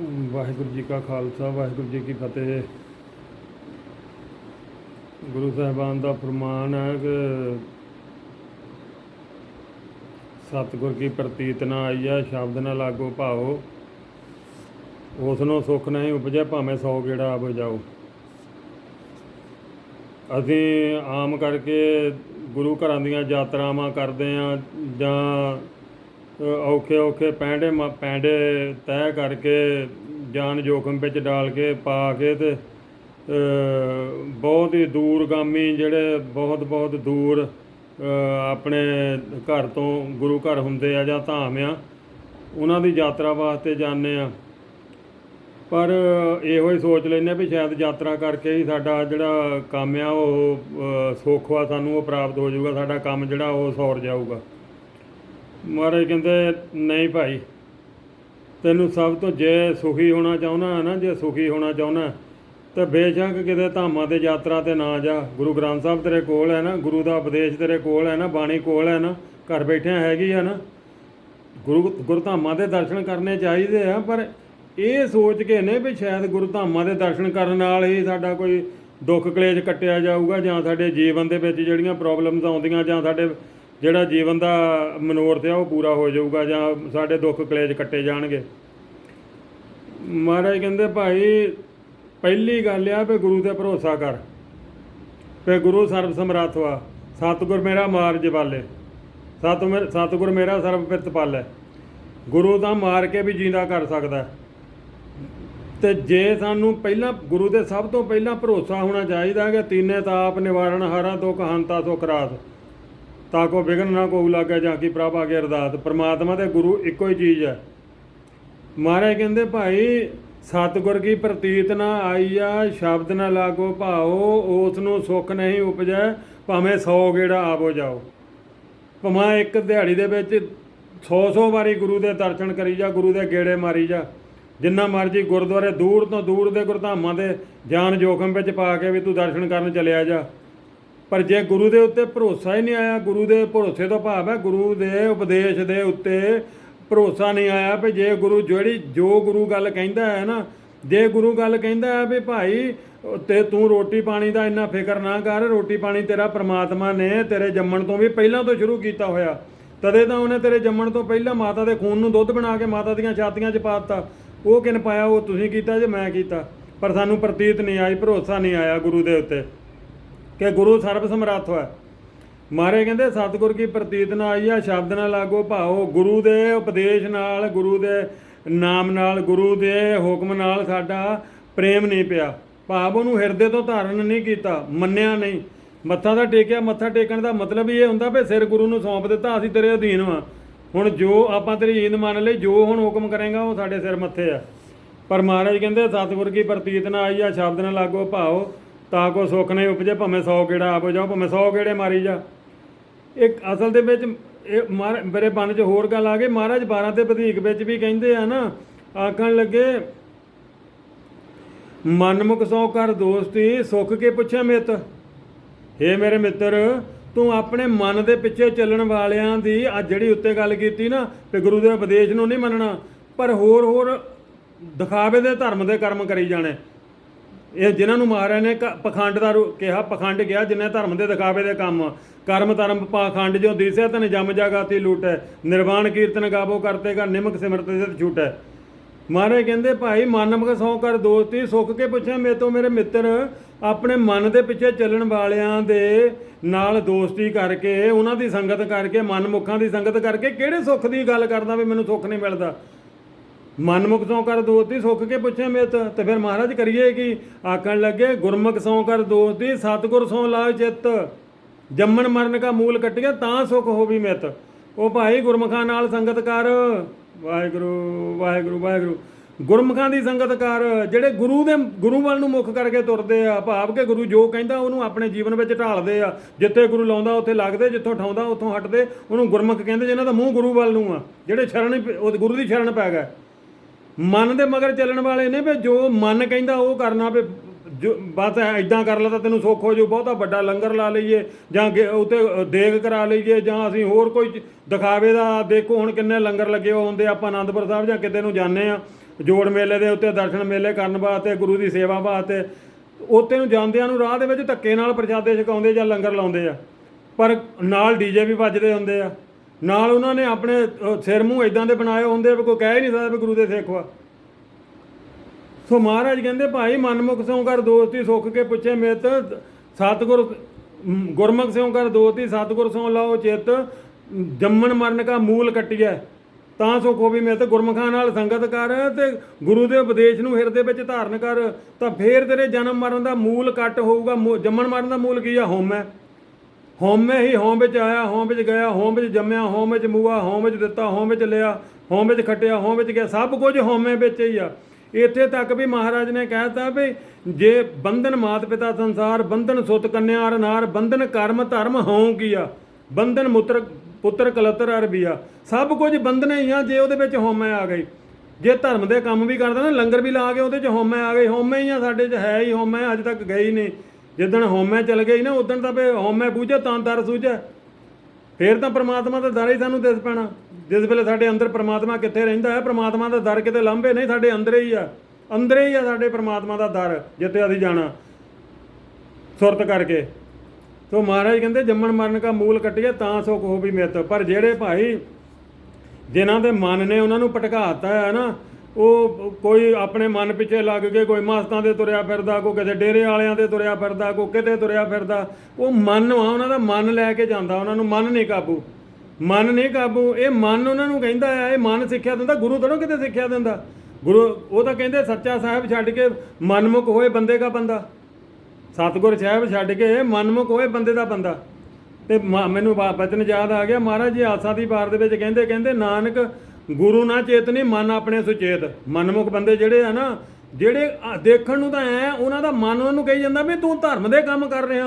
ਵਾਹਿਗੁਰੂ ਜੀ ਕਾ ਖਾਲਸਾ, ਵਾਹਿਗੁਰੂ ਜੀ ਕੀ ਫਤਿਹ। ਗੁਰੂ ਸਾਹਿਬਾਨ ਦਾ ਫਰਮਾਨ ਹੈ ਕਿ ਸਤਿਗੁਰ ਕੀ ਪ੍ਰਤੀਤ ਨਾ ਆਈਆ ਸ਼ਬਦ ਨਾ ਲਾਗੋ ਭਾਓ। ਉਸ ਨੂੰ ਸੁੱਖ ਨਹੀਂ ਉਪਜੇ, ਭਾਵੇਂ 100 ਗੇੜਾ ਆਵੋ ਜਾਓ ਅਸੀਂ ਆਮ ਕਰਕੇ ਗੁਰੂ ਘਰਾਂ ਦੀਆਂ ਯਾਤਰਾਵਾਂ ਕਰਦੇ ਆ ਜਾਂ ਔਖੇ ਔਖੇ ਪੈਂਡੇ ਮ- ਪੈਂਡੇ ਤੈਅ ਕਰਕੇ ਜਾਨ ਜੋਖਮ ਵਿੱਚ ਡਾਲ ਕੇ ਪਾ ਕੇ ਤੇ ਬਹੁਤ ਹੀ ਦੂਰਗਾਮੀ ਜਿਹੜੇ ਬਹੁਤ ਬਹੁਤ ਦੂਰ ਆਪਣੇ ਘਰ ਤੋਂ ਗੁਰੂ ਘਰ ਹੁੰਦੇ ਆ ਜਾਂ ਧਾਮ ਆ ਉਹਨਾਂ ਦੀ ਯਾਤਰਾ ਵਾਸਤੇ ਜਾਂਦੇ ਆ। ਪਰ ਇਹੋ ਹੀ ਸੋਚ ਲੈਂਦੇ ਵੀ ਸ਼ਾਇਦ ਯਾਤਰਾ ਕਰਕੇ ਹੀ ਸਾਡਾ ਜਿਹੜਾ ਕੰਮ ਆ ਉਹ ਅ, ਸਾਨੂੰ ਉਹ ਪ੍ਰਾਪਤ ਹੋ ਜਾਊਗਾ ਸਾਡਾ ਕੰਮ ਜਿਹੜਾ ਉਹ ਸੌਰ ਜਾਊਗਾ। ਮਹਾਰਾਜ ਕਹਿੰਦੇ, ਨਹੀਂ ਭਾਈ, ਤੈਨੂੰ ਸਭ ਤੋਂ ਜੇ ਸੁਖੀ ਹੋਣਾ ਚਾਹੁੰਦਾ ਹੈ ਨਾ, ਜੇ ਸੁਖੀ ਹੋਣਾ ਚਾਹੁੰਦਾ ਤਾਂ ਬੇਸ਼ੱਕ ਕਿਤੇ ਧਾਮਾਂ ਤੇ ਯਾਤਰਾ ਤੇ ਨਾ ਜਾ। ਗੁਰੂ ਗ੍ਰੰਥ ਸਾਹਿਬ ਤੇਰੇ ਕੋਲ ਹੈ ਨਾ, ਗੁਰੂ ਦਾ ਉਪਦੇਸ਼ ਤੇਰੇ ਕੋਲ ਹੈ ਨਾ, ਬਾਣੀ ਕੋਲ ਹੈ ਨਾ, ਘਰ ਬੈਠਿਆਂ ਹੈਗੀ ਆ ਨਾ। ਗੁਰੂ ਗੁਰਧਾਮਾਂ ਦੇ ਦਰਸ਼ਨ ਕਰਨੇ ਚਾਹੀਦੇ ਆ, ਪਰ ਇਹ ਸੋਚ ਕੇ ਨੇ ਵੀ ਸ਼ਾਇਦ ਗੁਰਧਾਮਾਂ ਦੇ ਦਰਸ਼ਨ ਕਰਨ ਨਾਲ ਹੀ ਸਾਡਾ ਕੋਈ ਦੁੱਖ ਕਲੇਸ਼ ਕੱਟਿਆ ਜਾਊਗਾ, ਜਾਂ ਸਾਡੇ ਜੀਵਨ ਦੇ ਵਿੱਚ ਜਿਹੜੀਆਂ ਪ੍ਰੋਬਲਮਸ ਆਉਂਦੀਆਂ, ਜਾਂ ਸਾਡੇ ਜਿਹੜਾ ਜੀਵਨ ਦਾ ਮਨੋਰਥ ਆ, ਉਹ ਪੂਰਾ ਹੋ ਜਾਊਗਾ ਜਾਂ ਸਾਡੇ ਦੁੱਖ ਕਲੇਸ਼ ਕੱਟੇ ਜਾਣਗੇ। ਮਹਾਰਾਜ ਕਹਿੰਦੇ, ਭਾਈ, ਪਹਿਲੀ ਗੱਲ ਆ ਵੀ ਗੁਰੂ ਤੇ ਭਰੋਸਾ ਕਰ। ਵੀ ਗੁਰੂ ਸਰਬ ਸਮਰੱਥ ਵਾ। ਸਤਿਗੁਰ ਮੇਰਾ ਮਾਰ ਜਵਾਲੇ ਸਤਿਗੁਰ ਸਤਿਗੁਰ ਮੇਰਾ ਸਰਬ ਪਿਰਤ ਪਾਲੈ। ਗੁਰੂ ਦਾ ਮਾਰ ਕੇ ਵੀ ਜਿੰਦਾ ਕਰ ਸਕਦਾ ਹੈ। ਤੇ ਜੇ ਸਾਨੂੰ ਪਹਿਲਾਂ ਗੁਰੂ ਦੇ ਸਭ ਤੋਂ ਪਹਿਲਾਂ ਭਰੋਸਾ ਹੋਣਾ ਚਾਹੀਦਾ ਕਿ ਤੀਨੇ ਤਾਪ ਨਿਵਾਰਨ, ਹਾਰਾਂ ਤੋਂ ਹੰਤਾ ਸੋ ਰਾਤ। ਤਾਂ ਕੋ ਵਿਗਨ ਨਾ ਕੋ ਲਾਗੇ ਜਾਂ ਕੀ ਪ੍ਰਭ ਆਗੇ ਅਰਦਾਸ। ਪ੍ਰਮਾਤਮਾ ਤੇ ਗੁਰੂ ਇੱਕੋ ਹੀ ਚੀਜ਼ ਹੈ। ਮਹਾਰਾਜ ਕਹਿੰਦੇ, ਭਾਈ, ਸਤਿਗੁਰ ਕੀ ਪ੍ਰਤੀਤ ਨਾ ਆਈਆ, ਸ਼ਬਦ ਨਾ ਲਾਗੋ ਭਾਓ ਉਸ ਨੂੰ ਸੁੱਖ ਨਹੀਂ ਉਪਜੈ, ਭਾਵੇਂ 100 ਗੇੜਾ ਆਵੋ ਜਾਓ। ਭਾਵੇਂ ਇੱਕ ਦਿਹਾੜੀ ਦੇ ਵਿੱਚ 100-100 ਵਾਰੀ ਗੁਰੂ ਦੇ ਦਰਸ਼ਨ ਕਰੀ ਜਾ, ਗੁਰੂ ਦੇ ਗੇੜੇ ਮਾਰੀ ਜਾ, ਜਿੰਨਾ ਮਰਜ਼ੀ ਗੁਰਦੁਆਰੇ ਦੂਰ ਤੋਂ ਦੂਰ ਦੇ ਗੁਰਧਾਮਾਂ ਦੇ ਜਾਨ ਜੋਖਮ ਵਿੱਚ ਪਾ ਕੇ ਵੀ ਤੂੰ ਦਰਸ਼ਨ ਕਰਨ ਚਲਿਆ ਜਾ। ਪਰ ਜੇ ਗੁਰੂ ਦੇ ਉੱਤੇ ਭਰੋਸਾ ਹੀ ਨਹੀਂ ਆਇਆ, ਗੁਰੂ ਦੇ ਭਰੋਸੇ ਤੋਂ ਭਾਵ ਹੈ, ਗੁਰੂ ਦੇ ਉਪਦੇਸ਼ ਦੇ ਉੱਤੇ ਭਰੋਸਾ ਨਹੀਂ ਆਇਆ ਵੀ ਜੇ ਗੁਰੂ ਜਿਹੜੀ, ਜੋ ਗੁਰੂ ਗੱਲ ਕਹਿੰਦਾ ਹੈ ਨਾ, ਜੇ ਗੁਰੂ ਗੱਲ ਕਹਿੰਦਾ ਹੈ ਵੀ ਭਾਈ ਤੇ ਤੂੰ ਰੋਟੀ ਪਾਣੀ ਦਾ ਇੰਨਾ ਫਿਕਰ ਨਾ ਕਰ, ਰੋਟੀ ਪਾਣੀ ਤੇਰਾ ਪ੍ਰਮਾਤਮਾ ਨੇ ਤੇਰੇ ਜੰਮਣ ਤੋਂ ਵੀ ਪਹਿਲਾਂ ਤੋਂ ਸ਼ੁਰੂ ਕੀਤਾ ਹੋਇਆ। ਤਦੇ ਤਾਂ ਉਹਨੇ ਤੇਰੇ ਜੰਮਣ ਤੋਂ ਪਹਿਲਾਂ ਮਾਤਾ ਦੇ ਖੂਨ ਨੂੰ ਦੁੱਧ ਬਣਾ ਕੇ ਮਾਤਾ ਦੀਆਂ ਛਾਤੀਆਂ 'ਚ ਪਾ ਦਿੱਤਾ। ਉਹ ਕਿਨ ਪਾਇਆ, ਉਹ ਤੁਸੀਂ ਕੀਤਾ ਜੇ ਮੈਂ ਕੀਤਾ। ਪਰ ਸਾਨੂੰ ਪ੍ਰਤੀਤ ਨਹੀਂ ਆਈ, ਭਰੋਸਾ ਨਹੀਂ ਆਇਆ ਗੁਰੂ ਦੇ ਉੱਤੇ। ਕਿ ਗੁਰੂ ਸਰਬ ਸਮਰੱਥ ਹੈ ਮਾਰੇ ਕਹਿੰਦੇ, ਸਤਿਗੁਰ ਕੀ ਪ੍ਰਤੀਤ ਨਾ ਆਈ ਆ ਸ਼ਬਦ ਨਾਲ ਲਾਗੋ ਭਾਓ। ਗੁਰੂ ਦੇ ਉਪਦੇਸ਼ ਨਾਲ, ਗੁਰੂ ਦੇ ਨਾਮ ਨਾਲ, ਗੁਰੂ ਦੇ ਹੁਕਮ ਨਾਲ ਸਾਡਾ ਪ੍ਰੇਮ ਨਹੀਂ ਪਿਆ। ਭਾਵ ਉਹਨੂੰ ਹਿਰਦੇ ਤੋਂ ਧਾਰਨ ਨਹੀਂ ਕੀਤਾ, ਮੰਨਿਆ ਨਹੀਂ। ਮੱਥਾ ਤਾਂ ਟੇਕਿਆ, ਮੱਥਾ ਟੇਕਣ ਦਾ ਮਤਲਬ ਇਹ ਹੁੰਦਾ ਵੀ ਸਿਰ ਗੁਰੂ ਨੂੰ ਸੌਂਪ ਦਿੱਤਾ, ਅਸੀਂ ਤੇਰੇ ਅਧੀਨ ਵਾਂ। ਹੁਣ ਜੋ ਆਪਾਂ ਤੇਰੀ ਜੀਂਦ ਮੰਨ ਲਈ, ਜੋ ਹੁਣ ਹੁਕਮ ਕਰੇਗਾ, ਉਹ ਸਾਡੇ ਸਿਰ ਮੱਥੇ ਆ। ਪਰ ਮਹਾਰਾਜ ਕਹਿੰਦੇ, ਸਤਿਗੁਰ ਕੀ ਪ੍ਰਤੀਤ ਨਾ ਆਈ ਆ ਸ਼ਬਦ ਨਾ ਲਾਗੋ ਭਾਓ। ਤਾਂ ਕੋ ਸੁੱਖ ਨਹੀਂ ਉਪਜੇ, ਭਾਵੇਂ 100 ਕਿਹੜਾ ਆਪ ਜਾਓ, ਭਾਵੇਂ 100 ਕਿਹੜੇ ਮਾਰੀ ਜਾ। ਇੱਕ ਅਸਲ ਦੇ ਵਿੱਚ ਇਹ ਮਹਾਰਾ- ਮੇਰੇ ਮਨ 'ਚ ਹੋਰ ਗੱਲ ਆ ਗਈ। ਮਹਾਰਾਜ 12 ਤੇ ਵਧੇਕ ਵਿੱਚ ਵੀ ਕਹਿੰਦੇ ਆ ਨਾ, ਆਖਣ ਲੱਗੇ, ਮਨਮੁਖ ਸੋ ਕਰ ਦੋਸਤੀ, ਸੁੱਖ ਕੇ ਪੁੱਛੇ ਮਿੱਤ? ਹੇ ਮੇਰੇ ਮਿੱਤਰ, ਤੂੰ ਆਪਣੇ ਮਨ ਦੇ ਪਿੱਛੇ ਚੱਲਣ ਵਾਲਿਆਂ ਦੀ ਆ ਜਿਹੜੀ ਉੱਤੇ ਗੱਲ ਕੀਤੀ ਨਾ ਤੇ ਗੁਰੂ ਦੇ ਉਪਦੇਸ਼ ਨੂੰ ਨਹੀਂ ਮੰਨਣਾ, ਪਰ ਹੋਰ ਹੋਰ ਦਿਖਾਵੇ ਦੇ ਧਰਮ ਦੇ ਕਰਮ ਕਰੀ ਜਾਣੇ। ਇਹ ਜਿਨ੍ਹਾਂ ਨੂੰ ਮਹਾਰਾਜ ਨੇ, ਕ- ਪਖੰਡ ਦਾ ਰੂ- ਕਿਹਾ, ਪਖੰਡ ਗਿਆ, ਜਿੰਨੇ ਧਰਮ ਦੇ ਦਿਖਾਵੇ ਦੇ ਕੰਮ। ਕਰਮ ਧਰਮ ਪਖੰਡ ਜੋ ਦਿਸਿਆ ਤਨ ਜਮ ਜਾਗਾਤੀ ਲੂਟੈ ਨਿਰਵਾਣ ਕੀਰਤਨ ਗਾਵੋ ਕਰਤੇਗਾ ਨਿਮਕ ਸਿਮਰਤ ਦੇ ਛੂਟੈ ਮਹਾਰਾਜ ਕਹਿੰਦੇ, ਭਾਈ ਮਨਮਕ ਸੌ ਕਰ ਦੋਸਤੀ, ਸੁੱਖ ਕੇ ਪੁੱਛਿਆ, ਮੇਰੇ ਤੋਂ ਮੇਰੇ ਮਿੱਤਰ ਆਪਣੇ ਮਨ ਦੇ ਪਿੱਛੇ ਚੱਲਣ ਵਾਲਿਆਂ ਦੇ ਨਾਲ ਦੋਸਤੀ ਕਰਕੇ, ਉਹਨਾਂ ਦੀ ਸੰਗਤ ਕਰਕੇ ਮਨਮੁਖਾਂ ਦੀ ਸੰਗਤ ਕਰਕੇ ਕਿਹੜੇ ਸੁੱਖ ਦੀ ਗੱਲ ਕਰਦਾ ਵੀ ਮੈਨੂੰ ਸੁੱਖ ਨਹੀਂ ਮਿਲਦਾ? ਮਨਮੁਖ ਸੌ ਕਰ ਦੋਸਤੀ ਸੁੱਖ ਕੇ ਪੁੱਛੇ ਮਿਤ। ਤੇ ਫਿਰ ਮਹਾਰਾਜ ਕਰੀਏ ਕੀ? ਆਖਣ ਲੱਗੇ, ਗੁਰਮੁਖ ਸੌ ਕਰ ਦੋਸਤੀ ਸਤਿਗੁਰ ਸੌ ਲਾ ਚਿੱਤ। ਜੰਮਣ ਮਰਨ ਕਾ ਮੂਲ ਕੱਟਿਆ ਤਾਂ ਸੁਖ ਹੋਵੀ ਮਿਤ। ਉਹ ਭਾਈ ਗੁਰਮੁਖਾਂ ਨਾਲ ਸੰਗਤ ਕਰ। ਵਾਹਿਗੁਰੂ ਵਾਹਿਗੁਰੂ ਵਾਹਿਗੁਰੂ। ਗੁਰਮੁਖਾਂ ਦੀ ਸੰਗਤ ਕਰ। ਜਿਹੜੇ ਗੁਰੂ ਦੇ, ਗੁਰੂ ਵੱਲ ਨੂੰ ਮੁੱਖ ਕਰਕੇ ਤੁਰਦੇ ਆ, ਭਾਵ ਕਿ ਗੁਰੂ ਜੋ ਕਹਿੰਦਾ, ਉਹਨੂੰ ਆਪਣੇ ਜੀਵਨ ਵਿੱਚ ਢਾਲਦੇ ਆ। ਜਿੱਥੇ ਗੁਰੂ ਲਾਉਂਦਾ, ਉੱਥੇ ਲੱਗਦੇ, ਜਿੱਥੋਂ ਠਾਉਂਦਾ, ਉੱਥੋਂ ਹਟਦੇ। ਉਹਨੂੰ ਗੁਰਮੁਖ ਕਹਿੰਦੇ ਜਿਨ੍ਹਾਂ ਦਾ ਮੂੰਹ ਗੁਰੂ ਵੱਲ ਨੂੰ ਆ। ਜਿਹੜੇ ਸ਼ਰਨ, ਉਹ ਗੁਰੂ ਦੀ ਸ਼ਰਨ ਪੈ ਗਏ। ਮਨ ਦੇ ਮਗਰ ਚੱਲਣ ਵਾਲੇ ਨੇ ਵੀ ਜੋ ਮਨ ਕਹਿੰਦਾ ਉਹ ਕਰਨਾ ਵੀ ਜੋ ਬਸ ਐਦਾਂ ਕਰ ਲਾ ਤਾਂ ਤੈਨੂੰ ਸੁੱਖ ਹੋ ਜਾਊ, ਬਹੁਤਾ ਵੱਡਾ ਲੰਗਰ ਲਾ ਲਈਏ ਜਾਂ ਗੇ- ਉੱਤੇ ਦੇਗ ਕਰਾ ਲਈਏ ਜਾਂ ਅਸੀਂ ਹੋਰ ਕੋਈ ਦਿਖਾਵੇ ਦਾ ਦੇਖੋ ਹੁਣ ਕਿੰਨੇ ਲੰਗਰ ਲੱਗੇ ਹੋਏ ਹੁੰਦੇ ਆਪਾਂ ਆਨੰਦਪੁਰ ਸਾਹਿਬ ਜਾਂ ਕਿਤੇ ਨੂੰ ਜਾਂਦੇ ਆ, ਜੋੜ ਮੇਲੇ ਦੇ ਉੱਤੇ, ਦਰਸ਼ਨ ਮੇਲੇ ਕਰਨ ਵਾਸਤੇ, ਗੁਰੂ ਦੀ ਸੇਵਾ ਵਾਸਤੇ ਉੱਥੇ ਨੂੰ ਜਾਂਦਿਆਂ ਨੂੰ ਰਾਹ ਦੇ ਵਿੱਚ ਧੱਕੇ ਨਾਲ ਪ੍ਰਸ਼ਾਦੇ ਛਕਾਉਂਦੇ ਜਾਂ ਲੰਗਰ ਲਾਉਂਦੇ ਆ, ਪਰ ਨਾਲ ਡੀਜੇ ਵੀ ਵੱਜਦੇ ਹੁੰਦੇ ਆ। ਨਾਲ ਉਹਨਾਂ ਨੇ ਆਪਣੇ ਸਿਰ ਮੂੰਹ ਇਦਾਂ ਦੇ ਬਣਾਏ ਹੁੰਦੇ ਵੀ ਕੋਈ ਕਹਿ ਹੀ ਨਹੀਂ ਸਕਦਾ ਵੀ ਗੁਰੂ ਦੇ ਸਿੱਖ ਵਾ। ਸੋ ਮਹਾਰਾਜ ਕਹਿੰਦੇ, ਭਾਈ ਮਨਮੁਖ ਸਿਉ ਕਰ ਦੋਸਤੀ ਸੁੱਖ ਕੇ ਪੁੱਛੇ ਮਿਤ, ਸਤਿਗੁਰ ਗੁਰਮੁਖ ਸਿਉ ਕਰ ਦੋਸਤੀ ਸਤਿਗੁਰ ਸਿਉ ਲਾਓ ਚਿੱਤ, ਜੰਮਣ ਮਰਨ ਕਾ ਮੂਲ ਕੱਟਿਐ, ਤਾਂ ਸੁਖ ਹੋਵੀ ਮਿਤ, ਗੁਰਮੁਖਾਂ ਨਾਲ ਸੰਗਤ ਕਰ ਤੇ ਗੁਰੂ ਦੇ ਉਪਦੇਸ਼ ਨੂੰ ਹਿਰਦੇ ਵਿੱਚ ਧਾਰਨ ਕਰ, ਤਾਂ ਫੇਰ ਤੇਰੇ ਜਨਮ ਮਰਨ ਦਾ ਮੂਲ ਕੱਟ ਹੋਊਗਾ ਜੰਮਣ ਮਰਨ ਦਾ ਮੂਲ ਕੀ ਆ? ਹੋਮ ਹੈ ਹੋਮੇ ਹੀ ਹੋਮ ਵਿੱਚ ਆਇਆ, ਹੋਮ ਵਿੱਚ ਗਿਆ, ਹੋਮ ਵਿੱਚ ਜੰਮਿਆ, ਹੋਮ ਵਿੱਚ ਮੂਆ, ਹੋਮ ਵਿੱਚ ਦਿੱਤਾ, ਹੋਮ ਵਿੱਚ ਲਿਆ, ਹੋਮ ਵਿੱਚ ਖੱਟਿਆ, ਹੋਮ ਵਿੱਚ ਗਿਆ, ਸਭ ਕੁਝ ਹੋਮੇ ਵਿੱਚ ਹੀ ਆ। ਇੱਥੇ ਤੱਕ ਵੀ ਮਹਾਰਾਜ ਨੇ ਕਹਿਤਾ ਵੀ ਜੇ ਬੰਧਨ ਮਾਤ ਪਿਤਾ ਸੰਸਾਰ, ਬੰਧਨ ਸੁਤ ਕੰਨਿਆ ਅਰਨਾਰ ਬੰਧਨ ਕਰਮ ਧਰਮ ਹੋਮ ਕੀ ਆ? ਬੰਧਨ ਮੁੱਤਰ, ਪੁੱਤਰ ਕਲਤਰ ਅਰਬੀਆ ਸਭ ਕੁਝ ਬੰਧਨ ਹੀ ਆ, ਜੇ ਉਹਦੇ ਵਿੱਚ ਹੋਮੇ ਆ ਗਈ ਜੇ ਧਰਮ ਦੇ ਕੰਮ ਵੀ ਕਰਦਾ ਨਾ, ਲੰਗਰ ਵੀ ਲਾ ਕੇ ਉਹਦੇ ਚ ਹੋਮੇ ਆ ਗਈ ਹੋਮੇ ਹੀ ਆ ਸਾਡੇ ਚ, ਹੈ ਹੀ ਹੋਮੇ, ਅੱਜ ਤੱਕ ਗਏ ਹੀ ਨਹੀਂ। ਜਿੱਦਣ ਹੋਮੇ ਚਲ ਗਈ ਨਾ, ਉਦੋਂ ਤਾਂ ਵੀ ਹੋਮੇ ਬੂਝੇ ਤਾਂ ਦਰ ਸੂਝੇ। ਫੇਰ ਤਾਂ ਪ੍ਰਮਾਤਮਾ ਦਾ ਦਰ ਹੀ ਸਾਨੂੰ ਦਿਸ ਪੈਣਾ। ਜਿਸ ਵੇਲੇ ਸਾਡੇ ਅੰਦਰ ਪ੍ਰਮਾਤਮਾ ਕਿੱਥੇ ਰਹਿੰਦਾ ਹੈ, ਪ੍ਰਮਾਤਮਾ ਦਾ ਦਰ ਕਿਤੇ ਲੰਬੇ ਨਹੀਂ, ਸਾਡੇ ਅੰਦਰ ਹੀ ਆ। ਅੰਦਰ ਹੀ ਆ ਸਾਡੇ ਪ੍ਰਮਾਤਮਾ ਦਾ ਦਰ, ਜਿੱਥੇ ਅਸੀਂ ਜਾਣਾ। ਸੁਰਤ ਕਰਕੇ। ਸੋ ਮਹਾਰਾਜ ਕਹਿੰਦੇ, ਜੰਮਣ ਮਰਨ ਦਾ ਮੂਲ ਕੱਟਿਆ ਤਾਂ ਸੁਖ ਹੋ ਵੀ ਮਿੱਤ। ਪਰ ਜਿਹੜੇ ਭਾਈ, ਜਿਨ੍ਹਾਂ ਦੇ ਮਨ ਨੇ ਉਹਨਾਂ ਨੂੰ ਭਟਕਾਤਾ ਹੈ ਨਾ ਉਹ ਕੋਈ ਆਪਣੇ ਮਨ ਪਿੱਛੇ ਲੱਗ ਕੇ ਕੋਈ ਮਸਤਾਂ ਦੇ ਤੁਰਿਆ ਫਿਰਦਾ, ਕੋਈ ਕਿਤੇ ਡੇਰੇ ਵਾਲਿਆਂ ਦੇ ਤੁਰਿਆ ਫਿਰਦਾ, ਕੋਈ ਕਿਤੇ ਤੁਰਿਆ ਫਿਰਦਾ, ਉਹ ਮਨ ਆ, ਉਹਨਾਂ ਦਾ ਮਨ ਲੈ ਕੇ ਜਾਂਦਾ, ਉਹਨਾਂ ਨੂੰ ਮਨ ਨਹੀਂ ਕਾਬੂ। ਮਨ ਨਹੀਂ ਕਾਬੂ, ਇਹ ਮਨ ਉਹਨਾਂ ਨੂੰ ਕਹਿੰਦਾ ਆ, ਇਹ ਮਨ ਸਿੱਖਿਆ ਦਿੰਦਾ, ਗੁਰੂ ਤੋਂ ਕਿਤੇ ਸਿੱਖਿਆ ਦਿੰਦਾ। ਗੁਰੂ, ਉਹ ਤਾਂ ਕਹਿੰਦੇ ਸੱਚਾ ਸਾਹਿਬ ਛੱਡ ਕੇ ਮਨਮੁਖ ਹੋਏ ਬੰਦੇ ਦਾ ਬੰਦਾ। ਸਤਿਗੁਰ ਸਾਹਿਬ ਛੱਡ ਕੇ ਮਨਮੁਖ ਹੋਏ ਬੰਦੇ ਦਾ ਬੰਦਾ। ਤੇ ਮ- ਮੈਨੂੰ ਬਚਨ ਯਾਦ ਆ ਗਿਆ, ਮਹਾਰਾਜ ਜੀ ਆਸਾ ਦੀ ਬਾਰ ਦੇ ਵਿੱਚ ਕਹਿੰਦੇ ਕਹਿੰਦੇ, ਨਾਨਕ ਗੁਰੂ ਨਾ ਚੇਤਨੀ ਮਨ ਆਪਣੇ ਸੁਚੇਤ। ਮਨਮੁਖ ਬੰਦੇ ਜਿਹੜੇ ਆ ਨਾ, ਜਿਹੜੇ ਦੇਖਣ ਨੂੰ ਤਾਂ ਐ ਉਹਨਾਂ ਦਾ ਮਨ ਉਹਨਾਂ ਨੂੰ ਕਹੀ ਜਾਂਦਾ ਵੀ ਤੂੰ ਧਰਮ ਦੇ ਕੰਮ ਕਰ ਰਿਹਾ।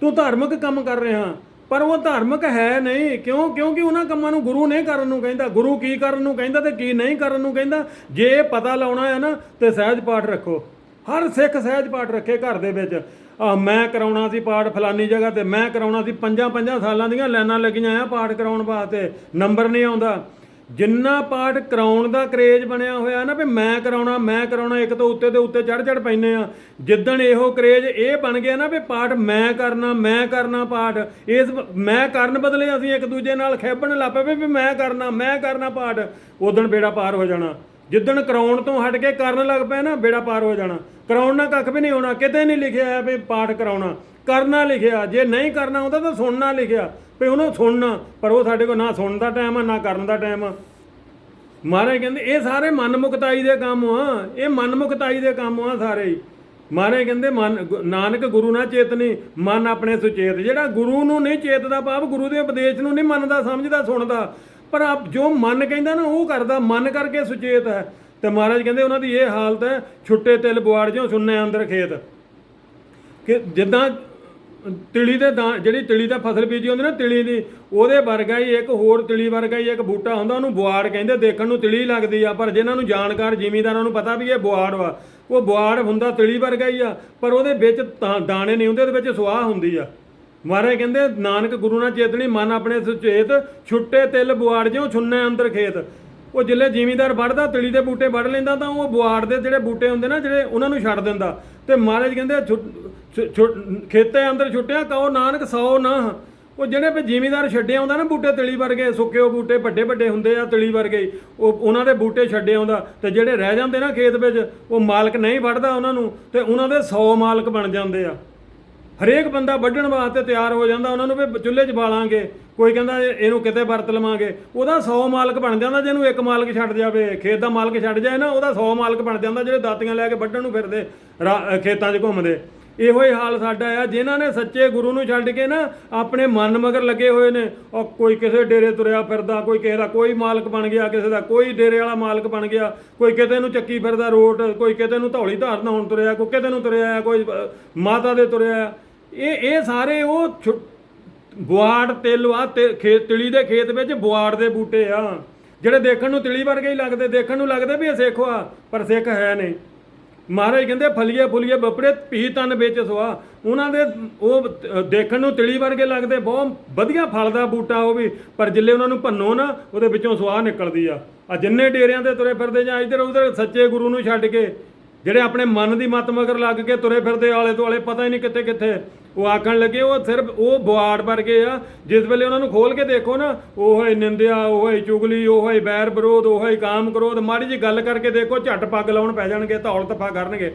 ਤੂੰ ਧਾਰਮਿਕ ਕੰਮ ਕਰ ਰਿਹਾ। ਪਰ ਉਹ ਧਾਰਮਿਕ ਹੈ ਨਹੀਂ। ਕਿਉਂ? ਕਿਉਂਕਿ ਉਹਨਾਂ ਕੰਮਾਂ ਨੂੰ ਗੁਰੂ ਨਹੀਂ ਕਰਨ ਨੂੰ ਕਹਿੰਦਾ। ਗੁਰੂ ਕੀ ਕਰਨ ਨੂੰ ਕਹਿੰਦਾ ਤੇ ਕੀ ਨਹੀਂ ਕਰਨ ਨੂੰ ਕਹਿੰਦਾ? ਜੇ ਇਹ ਪਤਾ ਲਾਉਣਾ ਹੈ ਨਾ, ਤੇ ਸਹਿਜ ਪਾਠ ਰੱਖੋ। ਹਰ ਸਿੱਖ ਸਹਿਜ ਪਾਠ ਰੱਖੇ ਘਰ ਦੇ ਵਿੱਚ। ਆ ਮੈਂ ਕਰਾਉਣਾ ਸੀ ਪਾਠ ਫਲਾਨੀ ਜਗ੍ਹਾ ਤੇ, ਮੈਂ ਕਰਾਉਣਾ ਸੀ ਪੰਜਾਂ ਪੰਜਾਂ ਸਾਲਾਂ ਦੀਆਂ ਲਾਈਨਾਂ ਲੱਗੀਆਂ ਆ ਪਾਠ ਕਰਾਉਣ ਵਾਸਤੇ। ਨੰਬਰ ਨਹੀਂ ਆਉਂਦਾ। ਜਿੰਨਾ ਪਾਠ ਕਰਾਉਣ ਦਾ ਕਰੇਜ ਬਣਿਆ ਹੋਇਆ ਨਾ ਵੀ ਮੈਂ ਕਰਾਉਣਾ ਮੈਂ ਕਰਾਉਣਾ, ਇੱਕ ਤੋਂ ਉੱਤੇ ਦੇ ਉੱਤੇ ਚੜ ਚੜ ਪੈਨੇ ਆ। ਜਿੱਦਣ ਇਹੋ ਕਰੇਜ ਇਹ ਬਣ ਗਿਆ ਨਾ ਵੀ ਪਾਠ ਮੈਂ ਕਰਨਾ ਮੈਂ ਕਰਨਾ ਪਾਠ, ਇਸ ਮੈਂ ਕਰਨ ਬਦਲੇ ਅਸੀਂ ਇੱਕ ਦੂਜੇ ਨਾਲ ਖੇਬਣ ਲੱਗ ਪਏ ਵੀ ਮੈਂ ਕਰਨਾ ਮੈਂ ਕਰਨਾ ਪਾਠ ਉਦਣ ਬੇੜਾ ਪਾਰ ਹੋ ਜਾਣਾ। ਜਿੱਦਣ ਕਰਾਉਣ ਤੋਂ ਹਟ ਕੇ ਕਰਨ ਲੱਗ ਪਏ ਨਾ, ਬੇੜਾ ਪਾਰ ਹੋ ਜਾਣਾ। ਕਰਾਉਣ ਨਾਲ ਕੱਖ ਵੀ ਨਹੀਂ ਹੋਣਾ, ਕਿਤੇ ਨਹੀਂ ਲਿਖਿਆ ਹੈ ਵੀ ਪਾਠ ਕਰਾਉਣਾ। ਕਰਨਾ ਲਿਖਿਆ, ਜੇ ਨਹੀਂ ਕਰਨਾ ਹੁੰਦਾ ਤਾਂ ਸੁਣਨਾ ਲਿਖਿਆ। ਵੀ ਉਹਨੂੰ ਸੁਣਨਾ, ਪਰ ਉਹ ਸਾਡੇ ਕੋਲ ਨਾ ਸੁਣਨ ਦਾ ਟਾਈਮ ਆ, ਨਾ ਕਰਨ ਦਾ ਟਾਈਮ ਆ। ਮਹਾਰਾਜ ਕਹਿੰਦੇ, ਇਹ ਸਾਰੇ ਮਨਮੁਖਤਾਈ ਦੇ ਕੰਮ ਆ, ਇਹ ਮਨਮੁਖਤਾਈ ਦੇ ਕੰਮ ਆ ਸਾਰੇ ਮਹਾਰਾਜ ਕਹਿੰਦੇ, ਮਨ ਨਾਨਕ ਗੁਰੂ ਨਾ ਚੇਤਨੀ, ਮਨ ਆਪਣੇ ਸੁਚੇਤ। ਜਿਹੜਾ ਗੁਰੂ ਨੂੰ ਨਹੀਂ ਚੇਤਦਾ, ਭਾਵ ਗੁਰੂ ਦੇ ਉਪਦੇਸ਼ ਨੂੰ ਨਹੀਂ ਮੰਨਦਾ, ਸਮਝਦਾ, ਸੁਣਦਾ ਪਰ ਆਪ ਜੋ ਮਨ ਕਹਿੰਦਾ ਨਾ ਉਹ ਕਰਦਾ, ਮਨ ਕਰਕੇ ਸੁਚੇਤ ਹੈ। ਤੇ ਮਹਾਰਾਜ ਕਹਿੰਦੇ ਉਹਨਾਂ ਦੀ ਇਹ ਹਾਲਤ ਹੈ, ਛੁੱਟੇ ਤਿਲ ਬੁਆੜ ਜਿਉ ਸੁੰਨੇ ਅੰਦਰ ਖੇਤ। ਕਿ ਜਿੱਦਾਂ ਤਿਲੀ ਦੇ ਦਾਣ ਜਿਹੜੀ ਤਿਲੀ ਦਾ ਫਸਲ ਬੀਜੀ ਹੁੰਦੀ ਨਾ ਤਿਲੀ ਦੀ, ਉਹਦੇ ਵਰਗਾ ਹੀ ਇੱਕ ਹੋਰ ਤਿਲੀ ਵਰਗਾ ਹੀ ਇੱਕ ਬੂਟਾ ਹੁੰਦਾ, ਉਹਨੂੰ ਬੁਆੜ ਕਹਿੰਦੇ। ਦੇਖਣ ਨੂੰ ਤਿਲੀ ਲੱਗਦੀ ਆ, ਪਰ ਜਿਨ੍ਹਾਂ ਨੂੰ ਜਾਣਕਾਰ, ਜ਼ਿਮੀਂਦਾਰਾਂ ਨੂੰ ਪਤਾ ਵੀ ਇਹ ਬੁਆੜ ਵਾ, ਉਹ ਬੁਆੜ ਹੁੰਦਾ, ਤਿਲੀ ਵਰਗਾ ਹੀ ਆ, ਪਰ ਉਹਦੇ ਵਿੱਚ ਤਾਂ ਦਾਣੇ ਨਹੀਂ ਹੁੰਦੇ, ਉਹਦੇ ਵਿੱਚ ਸੁਆਹ ਹੁੰਦੀ ਆ। ਮਹਾਰਾਜ ਕਹਿੰਦੇ, ਨਾਨਕ ਗੁਰੂ ਨਾਲ ਚੇਤਣੀ ਮਨ ਆਪਣੇ ਸੁਚੇਤ, ਛੁੱਟੇ ਤਿਲ ਬੁਆੜ ਜਿਉ ਛੁੰਨੇ ਅੰਦਰ ਖੇਤ। ਉਹ ਜਿੱਲੇ ਜਿਮੀਦਾਰ ਵੱਢਦਾ, ਤਿਲੀ ਦੇ ਬੂਟੇ ਵੱਢ ਲੈਂਦਾ ਤਾਂ ਉਹ ਬੁਆੜ ਦੇ ਜਿਹੜੇ ਬੂਟੇ ਹੁੰਦੇ ਨਾ, ਜਿਹੜੇ ਉਹਨਾਂ ਨੂੰ ਛੱਡ ਦਿੰਦਾ। ਤੇ ਮਹਾਰਾਜ ਕਹਿੰਦੇ, ਛੁ- ਛੁ- ਛੁ- ਖੇਤੇ ਅੰਦਰ ਛੁੱਟਿਆ, ਕਹੋ ਨਾਨਕ ਸੌ ਨਾ। ਉਹ ਜਿਹੜੇ ਵੀ ਜ਼ਿਮੀਦਾਰ ਛੱਡੇ ਆਉਂਦਾ ਨਾ ਬੂਟੇ ਤਿਲੀ ਵਰਗੇ, ਸੁੱਕੇ ਉਹ ਬੂਟੇ ਵੱਡੇ ਵੱਡੇ ਹੁੰਦੇ ਆ ਤਿਲੀ ਵਰਗੇ, ਉਹ ਉਹਨਾਂ ਦੇ ਬੂਟੇ ਛੱਡੇ ਆਉਂਦਾ। ਤੇ ਜਿਹੜੇ ਰਹਿ ਜਾਂਦੇ ਨਾ ਖੇਤ ਵਿੱਚ, ਉਹ ਮਾਲਕ ਨਹੀਂ ਵੱਢਦਾ ਉਹਨਾਂ ਨੂੰ, ਤੇ ਉਹਨਾਂ ਦੇ 100 ਮਾਲਕ ਬਣ ਜਾਂਦੇ ਆ। ਹਰੇਕ ਬੰਦਾ ਵੱਢਣ ਵਾਸਤੇ ਤਿਆਰ ਹੋ ਜਾਂਦਾ, ਉਹਨਾਂ ਨੂੰ ਵੀ ਚੁੱਲ੍ਹੇ 'ਚ ਬਾਲਾਂਗੇ, ਕੋਈ ਕਹਿੰਦਾ ਇਹਨੂੰ ਕਿਤੇ ਵਰਤ ਲਵਾਂਗੇ। ਉਹਦਾ 100 ਮਾਲਕ ਬਣ ਜਾਂਦਾ, ਜਿਹਨੂੰ ਇੱਕ ਮਾਲਕ ਛੱਡ ਜਾਵੇ, ਖੇਤ ਦਾ ਮਾਲਕ ਛੱਡ ਜਾਏ ਨਾ, ਉਹਦਾ 100 ਮਾਲਕ ਬਣ ਜਾਂਦਾ, ਜਿਹੜੇ ਦਾਤੀਆਂ ਲੈ ਕੇ ਵੱਢਣ ਨੂੰ ਫਿਰਦੇ, ਰਾ- ਖੇਤਾਂ 'ਚ ਘੁੰਮਦੇ। ਇਹੋ ਹੀ ਹਾਲ ਸਾਡਾ ਆ, ਜਿਨ੍ਹਾਂ ਨੇ ਸੱਚੇ ਗੁਰੂ ਨੂੰ ਛੱਡ ਕੇ ਨਾ ਆਪਣੇ ਮਨ ਮਗਰ ਲੱਗੇ ਹੋਏ ਨੇ, ਉਹ ਕੋਈ ਕਿਸੇ ਡੇਰੇ ਤੁਰਿਆ ਫਿਰਦਾ, ਕੋਈ ਕਿਸੇ ਦਾ ਕੋਈ ਮਾਲਕ ਬਣ ਗਿਆ, ਕਿਸੇ ਦਾ ਕੋਈ ਡੇਰੇ ਵਾਲਾ ਮਾਲਕ ਬਣ ਗਿਆ, ਕੋਈ ਕਿਤੇ ਨੂੰ ਚੱਕੀ ਫਿਰਦਾ ਰੋਟ ਕੋਈ ਕਿਤੇ ਨੂੰ ਧੌਲੀ ਧਾਰਨ ਹੋਣ ਤੁਰਿਆ, ਕੋਈ ਕਿਤੇ ਨੂੰ ਤੁਰਿਆ, ਕੋਈ ਮਾਤਾ ਦੇ ਤੁਰਿਆ। ਇਹ ਇਹ ਸਾਰੇ ਉਹ ਛੁ- ਬੁਆੜ ਤਿਲ ਆ, ਤੇ ਖੇਤ ਤਿਲੀ ਦੇ ਖੇਤ ਵਿੱਚ ਬੁਆੜ ਦੇ ਬੂਟੇ ਆ। ਜਿਹੜੇ ਦੇਖਣ ਨੂੰ ਤਿਲੀ ਵਰਗੇ ਹੀ ਲੱਗਦੇ, ਦੇਖਣ ਨੂੰ ਲੱਗਦੇ ਵੀ ਇਹ ਸਿੱਖ ਆ, ਪਰ ਸਿੱਖ ਹੈ ਨਹੀਂ। ਮਹਾਰਾਜ ਕਹਿੰਦੇ, ਫਲੀਏ ਫੁਲੀਏ ਬਪੜੇ ਪੀ ਤਨ ਵਿੱਚ ਸਵਾ ਉਹਨਾਂ ਦੇ ਉਹ ਦੇਖਣ ਨੂੰ ਤਿਲੀ ਵਰਗੇ ਲੱਗਦੇ, ਬਹੁਤ ਵਧੀਆ ਫਲ ਦਾ ਬੂਟਾ ਉਹ ਵੀ। ਪਰ ਜਿੱਲੇ ਉਹਨਾਂ ਨੂੰ ਭੰਨੋ ਨਾ, ਉਹਦੇ ਵਿੱਚੋਂ ਸਵਾਹ ਨਿਕਲਦੀ ਆ। ਆ ਜਿੰਨੇ ਡੇਰਿਆਂ ਤੇ ਤੁਰੇ ਫਿਰਦੇ ਜਾਂ ਇੱਧਰ ਉੱਧਰ ਸੱਚੇ ਗੁਰੂ ਨੂੰ ਛੱਡ ਕੇ ਜਿਹੜੇ ਆਪਣੇ ਮਨ ਦੀ ਮਤ ਮਗਰ ਲੱਗ ਕੇ ਤੁਰੇ ਫਿਰਦੇ ਆਲੇ ਦੁਆਲੇ, ਪਤਾ ਹੀ ਨਹੀਂ ਕਿੱਥੇ ਕਿੱਥੇ। ਉਹ ਆਖਣ ਲੱਗੇ, ਉਹ ਸਿਰਫ ਉਹ ਬੁਆੜ ਵਰਗੇ ਆ। ਜਿਸ ਵੇਲੇ ਉਹਨਾਂ ਨੂੰ ਖੋਲ ਕੇ ਦੇਖੋ ਨਾ, ਉਹ ਹੈ ਨਿੰਦਿਆ, ਉਹ ਹੀ ਚੁਗਲੀ, ਉਹ ਹੈ ਬੈਰ ਵਿਰੋਧ, ਉਹ ਹੈ ਕਾਮ ਕ੍ਰੋਧ। ਮਾੜੀ ਜੀ ਗੱਲ ਕਰਕੇ ਦੇਖੋ, ਝੱਟ ਪੱਗ ਲਾਉਣ ਪੈ ਜਾਣਗੇ, ਧੌਲ ਤਫਾ ਕਰਨਗੇ।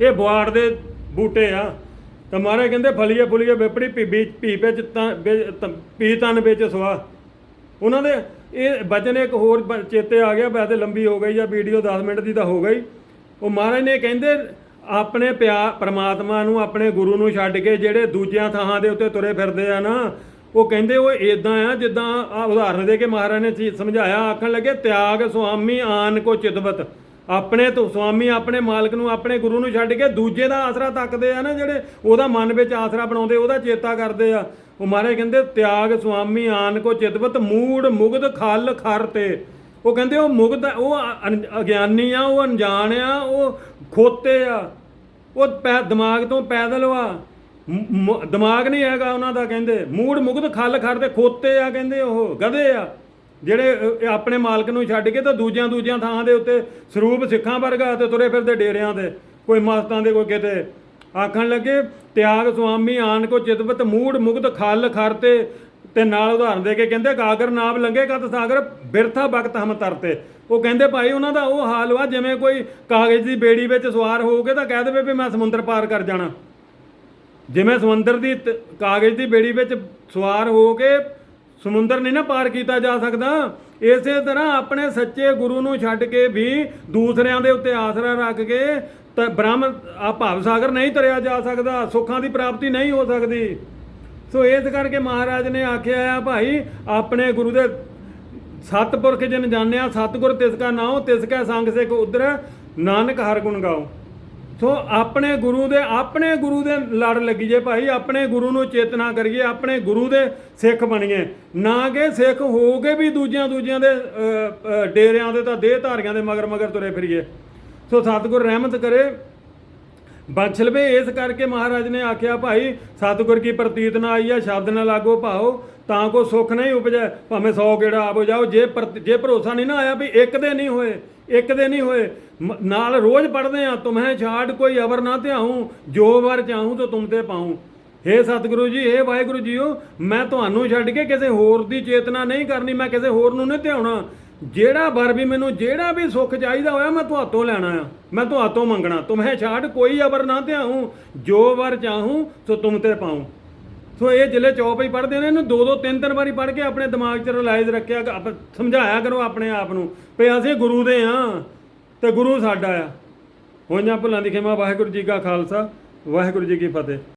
ਇਹ ਬੁਆੜ ਦੇ ਬੂਟੇ ਆ। ਤਾਂ ਮਹਾਰਾਜ ਕਹਿੰਦੇ, ਫਲੀਏ ਫੁਲੀਏ ਵਿਪੜੀ ਪੀ ਬੀਜ ਪੀ ਵਿੱਚ ਤਾਂ ਵਿੱਚ ਪੀ ਤਨ ਵਿੱਚ ਸਵਾ ਉਹਨਾਂ ਦੇ ਇਹ ਵਚਨ ਇੱਕ ਹੋਰ ਬ- ਚੇਤੇ ਆ ਗਿਆ, ਵੈਸੇ ਲੰਬੀ ਹੋ ਗਈ ਜਾਂ ਵੀਡੀਓ 10 ਮਿੰਟ ਦੀ ਤਾਂ ਹੋ ਗਈ। ਉਹ ਮਹਾਰਾਜ ਨੇ ਕਹਿੰਦੇ, ਆਪਣੇ ਪਿਆਰ ਪ੍ਰਮਾਤਮਾ ਨੂੰ, ਆਪਣੇ ਗੁਰੂ ਨੂੰ ਛੱਡ ਕੇ ਜਿਹੜੇ ਦੂਜਿਆਂ ਥਾਂ ਦੇ ਉੱਤੇ ਤੁਰੇ ਫਿਰਦੇ ਆ ਨਾ, ਉਹ ਕਹਿੰਦੇ ਉਹ ਇਦਾਂ ਆ, ਜਿੱਦਾਂ ਆ ਉਦਾਹਰਨ ਦੇ ਕੇ ਮਹਾਰਾਜ ਨੇ ਸਮਝਾਇਆ, ਆਖਣ ਲੱਗੇ, ਤਿਆਗ ਸੁਆਮੀ ਆਨ ਕੋ ਚਿਤਵਤ ਆਪਣੇ ਤੋਂ ਸੁਆਮੀ, ਆਪਣੇ ਮਾਲਕ ਨੂੰ, ਆਪਣੇ ਗੁਰੂ ਨੂੰ ਛੱਡ ਕੇ ਦੂਜੇ ਦਾ ਆਸਰਾ ਤੱਕਦੇ ਆ ਨਾ ਜਿਹੜੇ ਉਹਦਾ ਮਨ ਵਿੱਚ ਆਸਰਾ ਬਣਾਉਂਦੇ, ਉਹਦਾ ਚੇਤਾ ਕਰਦੇ ਆ। ਉਹ ਮਹਾਰਾਜ ਕਹਿੰਦੇ, ਤਿਆਗ ਸੁਆਮੀ ਆਨ ਕੋ ਚਿਤਵਤ ਮੂੜ ਮੁਗਧ ਖਲ ਖਰ ਤੇ। ਉਹ ਕਹਿੰਦੇ ਉਹ ਮੁਗਧ ਉਹ ਅਨ- ਅਗਿਆਨੀ ਆ ਉਹ ਅਣਜਾਣ ਆ ਉਹ ਖੋਤੇ ਆ। ਉਹ ਪੈ ਦਿਮਾਗ ਤੋਂ ਪੈਦਲ ਵਾ। ਮ- ਮ- ਦਿਮਾਗ ਨਹੀਂ ਹੈਗਾ ਉਹਨਾਂ ਦਾ ਕਹਿੰਦੇ। ਮੂੜ ਮੁਗਧ ਖੱਲ ਖਰ ਤੇ ਖੋਤੇ ਆ ਕਹਿੰਦੇ ਉਹ ਗਧੇ ਆ। ਜਿਹੜੇ ਅ, ਇਹ ਆਪਣੇ ਮਾਲਕ ਨੂੰ ਛੱਡ ਕੇ ਤਾਂ ਦੂਜਿਆਂ ਦੂਜਿਆਂ ਥਾਂ ਦੇ ਉੱਤੇ ਸਰੂਪ ਸਿੱਖਾਂ ਵਰਗਾ ਤੇ ਤੁਰੇ ਫਿਰਦੇ ਡੇਰਿਆਂ ਦੇ ਕੋਈ ਮਸਤਾਂ ਦੇ ਕੋਈ ਕਿਤੇ। ਆਖਣ ਲੱਗੇ ਤਿਆਗ ਸੁਆਮੀ ਆਣ ਕੋ ਚਿਤਵਤ ਮੂੜ ਮੁਗਧ ਖਲ ਖਰਤੇ ਤੇ ਨਾਲ ਉਦਾਹਰਨ ਦੇ ਕੇ ਕਹਿੰਦੇ ਗਾਗਰ ਨਾਮ ਲੰਗੇ ਕਤ ਸਾਗਰ ਬਿਰਥਾ ਵਕਤ ਹਮ ਤਰਤੇ। ਉਹ ਕਹਿੰਦੇ ਭਾਈ ਉਹਨਾਂ ਦਾ ਉਹ ਹਾਲ ਵਾ, ਜਿਵੇਂ ਕੋਈ ਕਾਗਜ਼ ਦੀ ਬੇੜੀ ਵਿੱਚ ਸਵਾਰ ਹੋ ਕੇ ਤਾਂ ਕਹਿ ਦੇਵੇ ਵੀ ਮੈਂ ਸਮੁੰਦਰ ਪਾਰ ਕਰ ਜਾਣਾ। ਜਿਵੇਂ ਸਮੁੰਦਰ ਦੀ ਕਾਗਜ਼ ਦੀ ਬੇੜੀ ਵਿੱਚ ਸਵਾਰ ਹੋ ਕੇ ਸਮੁੰਦਰ ਨਹੀਂ ਨਾ ਪਾਰ ਕੀਤਾ ਜਾ ਸਕਦਾ। ਇਸੇ ਤਰ੍ਹਾਂ ਆਪਣੇ ਸੱਚੇ ਗੁਰੂ ਨੂੰ ਛੱਡ ਕੇ ਵੀ ਦੂਸਰਿਆਂ ਦੇ ਉੱਤੇ ਆਸਰਾ ਰੱਖ ਕੇ ਤਾਂ, ਬ੍ਰਹਮ ਆ ਭਾਵ ਸਾਗਰ ਨਹੀਂ ਤਰਿਆ ਜਾ ਸਕਦਾ, ਸੁੱਖਾਂ ਦੀ ਪ੍ਰਾਪਤੀ ਨਹੀਂ ਹੋ ਸਕਦੀ। ਸੋ ਇਸ ਕਰਕੇ ਮਹਾਰਾਜ ਨੇ ਆਖਿਆ ਆ, ਭਾਈ, ਆਪਣੇ ਗੁਰੂ ਦੇ ਸਤਪੁਰਖ ਜਨ ਜਾਣਿਆ, ਸਤਗੁਰ ਤਿਸ ਕਾ ਨਾਉ ਤਿਸ ਕਾ ਸੰਗ ਸਿੱਖ ਉਦਰ ਨਾਨਕ ਹਰ ਗੁਣ ਗਾਓ। ਸੋ ਆਪਣੇ ਗੁਰੂ ਦੇ, ਆਪਣੇ ਗੁਰੂ ਦੇ ਲੜ ਲੱਗੀਏ ਭਾਈ, ਆਪਣੇ ਗੁਰੂ ਨੂੰ ਚੇਤਨਾ ਕਰੀਏ, ਆਪਣੇ ਗੁਰੂ ਦੇ ਸਿੱਖ ਬਣੀਏ। ਨਾ ਕਿ ਸਿੱਖ ਹੋ ਕੇ ਵੀ ਦੂਜਿਆਂ ਦੂਜਿਆਂ ਦੇ ਡੇਰਿਆਂ ਦੇ ਤਾਂ ਦੇਹ ਧਾਰੀਆਂ ਦੇ ਮਗਰ ਮਗਰ ਤੁਰੇ ਫਿਰੀਏ। ਸੋ ਸਤਿਗੁਰ ਰਹਿਮਤ ਕਰੇ ਬਖਸ਼ਲਵੇ ਇਸ ਕਰਕੇ ਮਹਾਰਾਜ ਨੇ ਆਖਿਆ, ਭਾਈ, ਸਤਿਗੁਰ ਕੀ ਪ੍ਰਤੀਤ ਨਾ ਆਈ ਆ, ਸ਼ਬਦ ਨਾ ਲਾਗੋ ਭਾਓ ਤਾਂ ਕੋ ਸੁਖ ਨਹੀਂ ਉਪਜੈ, ਭਾਵੇਂ 100 ਗੇੜਾ ਆਵੋ ਜਾਓ, ਜੇ ਪ੍ਰਤ- ਜੇ ਭਰੋਸਾ ਨਹੀਂ ਨਾ ਆਇਆ ਵੀ ਇੱਕ ਦੇ ਨਹੀਂ ਹੋਏ, ਇੱਕ ਦੇ ਨਹੀਂ ਹੋਏ ਨਾਲ ਰੋਜ਼ ਪੜਦੇ ਆ, ਤੁਮਹਿ ਛਾੜ ਕੋਈ ਅਵਰ ਨਾ ਧਿਆਉ, ਜੋ ਵਰ ਚਾਹੂੰ ਤੋ ਤੁਮ ਤੇ ਪਾਉ। ਹੇ ਸਤਿਗੁਰੂ ਜੀ, ਹੇ ਵਾਹਿਗੁਰੂ ਜੀਓ, ਮੈਂ ਤੁਹਾਨੂੰ ਛੱਡ ਕੇ ਕਿਸੇ ਹੋਰ ਦੀ ਚੇਤਨਾ ਨਹੀਂ ਕਰਨੀ, ਮੈਂ ਕਿਸੇ ਹੋਰ ਨੂੰ ਨਹੀਂ ਧਿਆਉਣਾ। ਜਿਹੜਾ ਵਰ ਵੀ ਮੈਨੂੰ ਜਿਹੜਾ ਵੀ ਸੁੱਖ ਚਾਹੀਦਾ ਹੋਇਆ ਮੈਂ ਤੁਹਾਤੋਂ ਲੈਣਾ ਆ। ਮੈਂ ਤੁਹਾਤੋਂ ਮੰਗਣਾ। ਤੁਮਹਿ ਛਾੜ ਕੋਈ ਅਵਰ ਨਾ ਧਿਆਉ। ਜੋ ਵਰ ਚਾਹੂੰ, ਸੋ ਤੁਮ ਤੇ ਪਾਉ। ਸੋ ਇਹ ਜਿਲੇ ਚੌਪ ਹੀ ਪੜ੍ਹਦੇ ਨੇ, ਇਹਨੂੰ ਦੋ ਦੋ, ਤਿੰਨ ਤਿੰਨ ਵਾਰੀ ਪੜ੍ਹ ਕੇ ਆਪਣੇ ਦਿਮਾਗ 'ਚ ਰਿਲਾਈਜ਼ ਰੱਖਿਆ ਸਮਝਾਇਆ ਕਰੋ ਆਪਣੇ ਆਪ ਨੂੰ ਵੀ ਅਸੀਂ ਗੁਰੂ ਦੇ ਆ ਤੇ ਗੁਰੂ ਸਾਡਾ ਆ। ਹੋਈਆਂ ਭੁੱਲਾਂ ਦੀ ਖਿਮਾ, ਵਾਹਿਗੁਰੂ ਜੀ ਕਾ ਖਾਲਸਾ, ਵਾਹਿਗੁਰੂ ਜੀ ਕੀ ਫਤਿਹ।